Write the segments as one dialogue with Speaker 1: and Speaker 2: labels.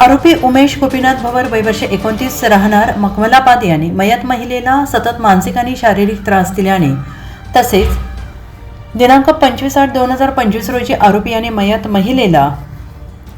Speaker 1: आरोपी उमेश गोपीनाथ भवर वयवर्ष एकोणतीस राहणार मकमलाबाद यांनी मयत महिलेला सतत मानसिक आणि शारीरिक त्रास दिल्याने तसेच दिनांक पंचवीस आठ दोन हजार पंचवीस रोजी आरोपी याने मयत महिलेला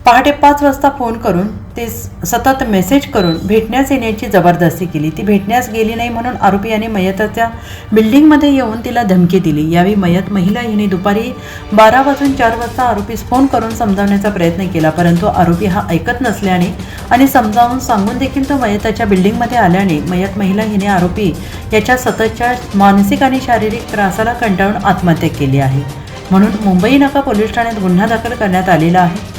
Speaker 1: पहाटे पाच वाजता फोन करून ते सतत मेसेज करून भेटण्यास येण्याची जबरदस्ती केली. ती भेटण्यास गेली नाही म्हणून आरोपियांनी मयताच्या बिल्डिंगमध्ये येऊन तिला धमकी दिली. यावेळी मयत महिला हिने दुपारी बारा वाजून चार वाजता आरोपीस फोन करून समजावण्याचा प्रयत्न केला. परंतु आरोपी हा ऐकत नसल्याने आणि समजावून सांगून देखील तो मयताच्या बिल्डिंगमध्ये आल्याने मयत महिला हिने आरोपी याच्या सततच्या मानसिक आणि शारीरिक त्रासाला कंटाळून आत्महत्या केली आहे. म्हणून मुंबई नाका पोलीस ठाण्यात गुन्हा दाखल करण्यात आलेला आहे.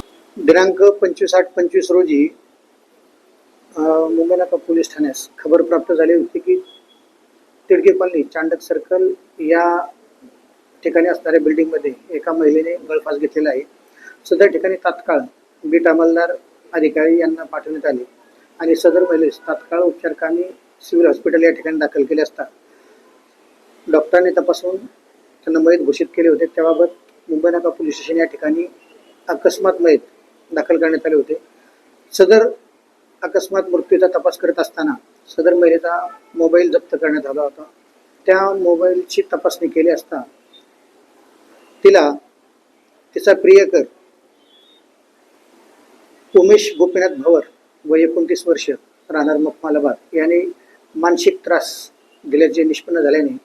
Speaker 2: दिनांक पंचवीस आठ पंचवीस रोजी मुंबई नाका पोलीस ठाण्यास खबर प्राप्त झाली होती की तिडके कॉलनी चांडक सर्कल या ठिकाणी असणाऱ्या बिल्डिंगमध्ये एका महिलेने गळफास घेतलेला आहे. सदर ठिकाणी तात्काळ बीट अंमलदार अधिकारी यांना पाठवण्यात आले आणि सदर महिलेस तात्काळ उपचारकांनी सिव्हिल हॉस्पिटल या ठिकाणी दाखल केले असता डॉक्टरांनी तपासून त्यांना मयत घोषित केले होते. त्याबाबत मुंबई नाका पोलीस स्टेशन या ठिकाणी अकस्मात मयत दाखल करण्यात आले होते. सदर अकस्मात मृत्यूचा तपास करत असताना सदर महिलेचा मोबाईल जप्त करण्यात आला होता. त्या मोबाईलची तपासणी केली असता तिला तिचा प्रियकर उमेश गोपीनाथ भवर वय एकोणतीस वर्ष राहणार मखमालाबाद. याने मानसिक त्रास दिल्याचे निष्पन्न झाल्याने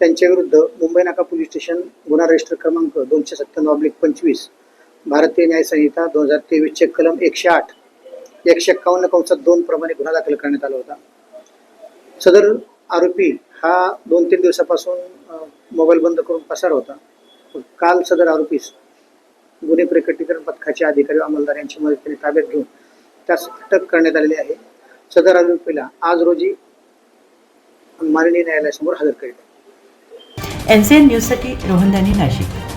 Speaker 2: त्यांच्याविरुद्ध मुंबई नाका पोलीस स्टेशन गुन्हा रजिस्टर क्रमांक दोनशे सत्त्याण्णव ऑब्लिक पंचवीस भारतीय न्याय संहिता दोन हजार तेवीसचे कलम एकशे आठ एकशे एक्कावन्न कंसात दोन प्रमाणे गुन्हा दाखल करण्यात आला होता. सदर आरोपी हा दोन तीन दिवसापासून मोबाईल बंद करून पसार होता. काल सदर आरोपीस गुन्हे प्रकटीकरण पथकाचे अधिकारी व अंमलदार यांची मदतीने ताब्यात घेऊन त्यास अटक करण्यात आलेली आहे. सदर आरोपीला आज रोजी माननीय न्यायालयासमोर हजर करीत आहे
Speaker 1: एन सी एन न्यूजसाठी रोहनदानी नाशिक.